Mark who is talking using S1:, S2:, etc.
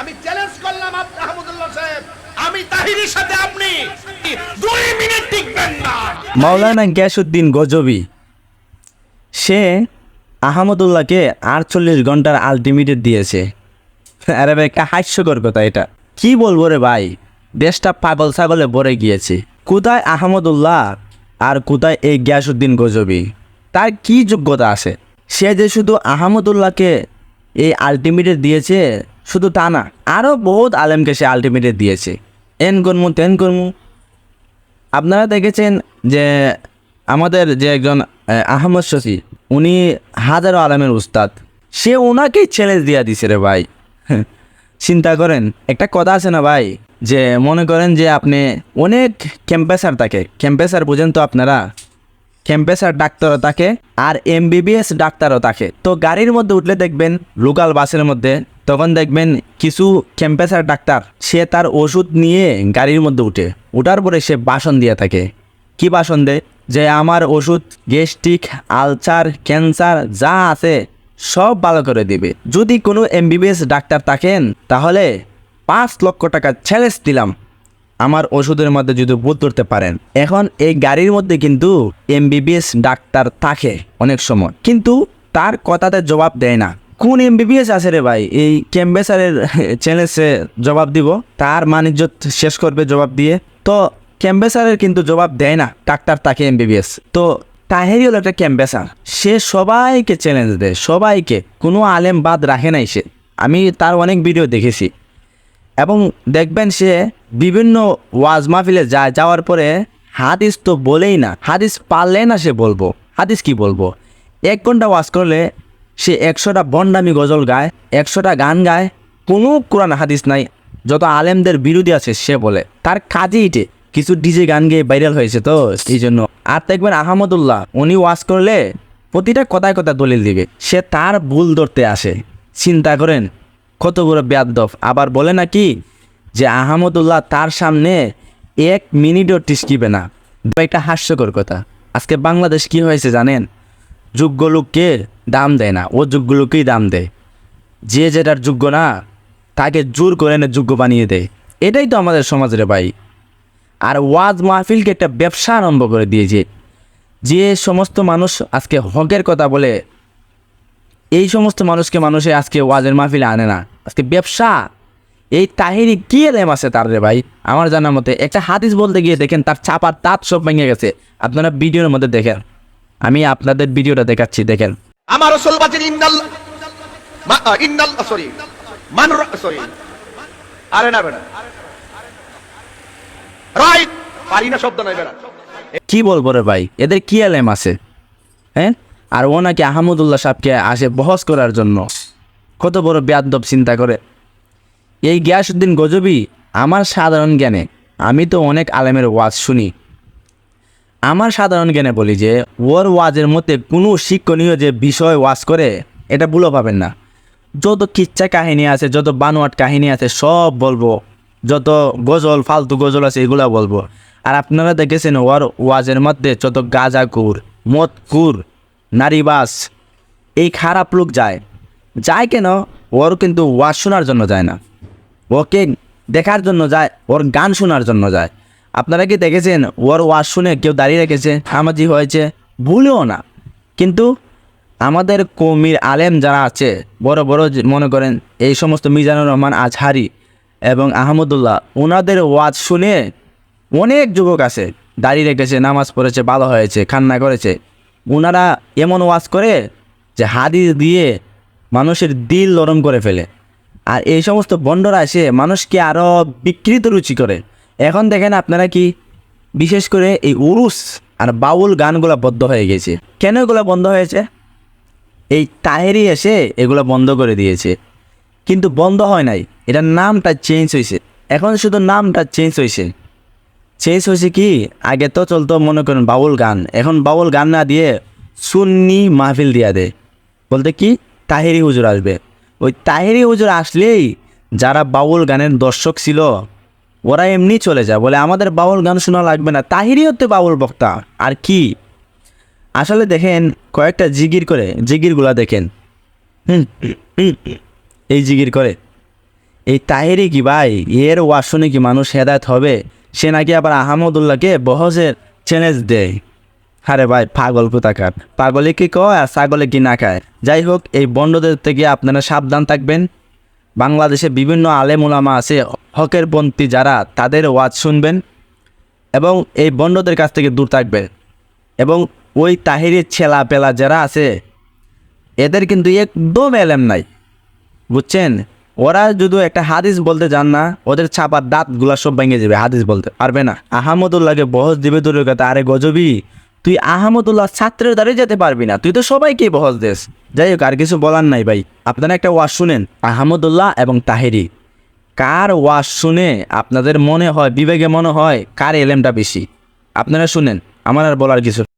S1: আমি চ্যালেঞ্জ করলাম আহমদুল্লাহ সাহেব।
S2: মাওলানা গজবি, সে আহমদুল্লাহকে আটচল্লিশ ঘণ্টার আলটিমেটেড দিয়েছে। আরে ভাই একটা হাস্যকর কথা এটা। কি বলব রে ভাই, দেশটা পাগল ছাগলে ভরে গিয়েছে। কোথায় আহমদুল্লাহ আর কোথায় এই গ্যাসুদ্দিন গজবি? তার কি যোগ্যতা আছে? সে যে শুধু আহমদুল্লাহকে এই আলটিমেটেড দিয়েছে শুধু তা না আরও বহুত আলেমকে সে আলটিমেটেড দিয়েছে। এন কর্মু তেন কর্মু। আপনারা দেখেছেন যে আমাদের যে একজন আহ, আহমদ শফি উনি হাজারো আলমের উস্তাদ। সে ওনাকেই চ্যালেঞ্জ দিয়া দিছে রে ভাই। চিন্তা করেন একটা কথা আছে না ভাই যে মনে করেন যে আপনি অনেক ক্যাম্পেসার থাকে ক্যাম্পেসার বুঝেন তো আপনারা? ক্যাম্পেসার ডাক্তারও থাকে আর এমবিবিএস ডাক্তারও থাকে তো গাড়ির মধ্যে উঠলে দেখবেন লোকাল বাসের মধ্যে তখন দেখবেন কিছু ক্যাম্পেসার ডাক্তার, সে তার ওষুধ নিয়ে গাড়ির মধ্যে উঠে। ওঠার পরে সে বাসন দিয়ে থাকে। কি বাসন দেয় যে আমার ওষুধ, গ্যাস্ট্রিক, আলসার, ক্যান্সার, যা আছে, সব ভালো করে দিবে। যদি কোনো এমবিবিএস ডাক্তার থাকেন, তাহলে পাঁচ লক্ষ টাকা চ্যালেঞ্জ দিলাম। আমার ওষুধের মধ্যে যদি ভুল করতে পারেন। এখন এই গাড়ির মধ্যে কিন্তু এমবিবিএস ডাক্তার থাকে অনেক সময়। কিন্তু তার কথাতে জবাব দেয় না। কোন এমবিবিএস আছে রে ভাই? এই ক্যাম্বেসারের চ্যালেঞ্জে জবাব দিব। তার বাণিজ্য শেষ করবে জবাব দিয়ে। তো ক্যাম্বেসারের কিন্তু জবাব দেয় না। ডাক্তার তাকে এমবিবিএস তো তাহেরি হলো একটা ক্যাম্বেসার সে সবাইকে চ্যালেঞ্জ দেয়, সবাইকে। কোনো আলেম বাদ রাখে নাই সে। আমি তার অনেক ভিডিও দেখেছি। এবং দেখবেন সে বিভিন্ন ওয়াজ মাহফিলে যায়, যাওয়ার পরে হাদিস তো বলেই না। হাদিস পারলে না সে বলব। হাদিস কি বলব? এক ঘণ্টা ওয়াজ করলে সে একশোটা বন্ডামি গজল গায়, একশোটা গান গায়, কোনো কোরআন হাদিস নাই। যত আলেমদের বিরোধী আছে, সে বলে। তার কাজে ইটে। কিছু ডিজে গান গেয়ে ভাইরাল হয়েছে তো, এই জন্য। আর দেখবেন আহমদুল্লাহ, উনি ওয়াজ করলে প্রতিটা কথায় কথা দলিল দিবে। সে তার ভুল ধরতে আসে। চিন্তা করেন কত বড় ব্যাদব। আবার বলে নাকি যে আহমদুল্লাহ তার সামনে এক মিনিটও টিসকিবে না। একটা হাস্যকর কথা। আজকে বাংলাদেশ কি হয়েছে জানেন? যোগ্য লোককে দাম দেয় না, ও যোগ্য লোককেই দাম দেয়। যে যেটার যোগ্য না, তাকে জোর করে এনে যোগ্য বানিয়ে দেয়। এটাই তো আমাদের সমাজের ভাই। আর ওয়াজ মাহফিলকে একটা ব্যবসা আরম্ভ করে দিয়েছে। যে সমস্ত মানুষ আজকে হকের কথা বলে, এই সমস্ত মানুষকে মানুষে আজকে ওয়াজের মাহফিলে আনে না। আজকে ব্যবসা, এই তাহিরি কি এলেম আছে তার রে ভাই? আমার জানার মতে একটা হাদিস বলতে গিয়ে দেখেন, তার চাপার তাঁত সব ভেঙে গেছে। আপনারা ভিডিওর মধ্যে দেখেন। আমি আপনাদের ভিডিওটা দেখাচ্ছি দেখেন।
S1: আমার রসুল ইন্নাল ইন্নাল সরি মান সরি। আরে না বেটা। রাইট পারি না শব্দ নাই বেটা।
S2: কি বলব রে ভাই? এদের কি এলেম আছে? হ্যাঁ? আর ও নাকি আহমদুল্লাহ সাহেবকে আসে বহস করার জন্য। কত বড় ব্যাদব চিন্তা করে। এই গিয়াসুদ্দিন গজবি আমার সাধারণ জ্ঞানে। আমি তো অনেক আলেমের ওয়াজ শুনি। আমার সাধারণ জ্ঞানে বলি যে ওর ওয়াজের মধ্যে কোনো শিক্ষণীয় যে বিষয় ওয়াজ করে, এটা ভুলো পাবেন না। যত কিচ্ছা কাহিনী আছে, যত বানোয়াট কাহিনী আছে, সব বলব। যত গজল, ফালতু গজল আছে, এগুলো বলব। আর আপনারা দেখেছেন ওর ওয়াজের মধ্যে যত গাঁজা কুর মদ কুর নারীবাস, এই খারাপ লোক যায়। যায় কেন? ওর কিন্তু ওয়াজ শোনার জন্য যায় না। ওকে দেখার জন্য যায়, ওর গান শোনার জন্য যায়। আপনারা কি দেখেছেন? ওর ওয়াজ শুনে কেউ দাঁড়িয়ে রেখেছে? হামাজি হয়েছে? ভুলেও না। কিন্তু আমাদের কৌমির আলেম যারা আছে, বড় বড় মনে করেন, এই সমস্ত মিজানুর রহমান আজহারি এবং আহমদুল্লাহ, ওনাদের ওয়াজ শুনে অনেক যুবক আছে, দাঁড়িয়ে রেখেছে, নামাজ পড়েছে, ভালো হয়েছে খান্না করেছে। ওনারা এমন ওয়াজ করে যে হাদিস দিয়ে মানুষের দিল নরম করে ফেলে। আর এই সমস্ত বন্ডরা এসে মানুষকে আরও বিকৃত রুচি করে। এখন দেখেন আপনারা কি, বিশেষ করে এই উরুস আর বাউল গানগুলো বদ্ধ হয়ে গেছে। কেন এগুলো বন্ধ হয়েছে? এই তাহেরি এসে এগুলো বন্ধ করে দিয়েছে। কিন্তু বন্ধ হয় নাই, এটার নামটা চেঞ্জ হয়েছে। এখন শুধু নামটা চেঞ্জ হয়েছে। চেঞ্জ হয়েছে কি, আগে তো চলতো মনে করেন বাউল গান, এখন বাউল গান না দিয়ে সুন্নি মাহফিল দিয়া দেয়। বলতে কি, তাহেরি হুজুর আসবে। ওই তাহেরি হুজুর আসলেই যারা বাউল গানের দর্শক ছিল ওরা এমনি চলে যায়, বলে আমাদের বাউল গান শোনা লাগবে না। তাহিরি হতে বাউল বক্তা, আর কি? আসলে দেখেন, কয়েকটা জিগির করে, জিগিরগুলা দেখেন। এই জিগির করে। এই তাহেরি কি ভাই? এর ওয়াজ শুনে কি মানুষ হেদায়ত হবে? সে নাকি আবার আহমদুল্লাহকে বহজের চ্যালেঞ্জ দেয়। আরে ভাই, পাগল কোথাকার। পাগলে কি কয় আর ছাগলে কি না খায়? যাই হোক, এই বন্ডদের থেকে আপনারা সাবধান থাকবেন। বাংলাদেশে বিভিন্ন আলেম ওলামা আছে, হকের পন্থী যারা, তাদের ওয়াজ শুনবেন এবং এই বন্ডদের কাছ থেকে দূর থাকবেন এবং ওই তাহিরের ছেলা পেলা যারা আছে, এদের কিন্তু একদম এলেম নাই। বুঝছেন? ওরা যদি একটা হাদিস বলতে যান না, ওদের ছাপার দাঁতগুলা সব ভেঙে যাবে, হাদিস বলতে পারবে না। আহমদুল্লাহকে বহস দিবে তোর কথা, আরে গজবি তুই আহমদুল্লাহ ছাত্রের দ্বারে যেতে পারবি না। তুই তো সবাইকেই বহজ দেশ যাই হোক, আর কিছু বলার নাই ভাই। আপনারা একটা ওয়াজ শুনেন, আহমদুল্লাহ এবং তাহেরি। কার ওয়াজ শুনে আপনাদের মনে হয়, বিবেকে মনে হয়, কার এলেমটা বেশি? আপনারা শুনেন, আমার আর বলার কিছু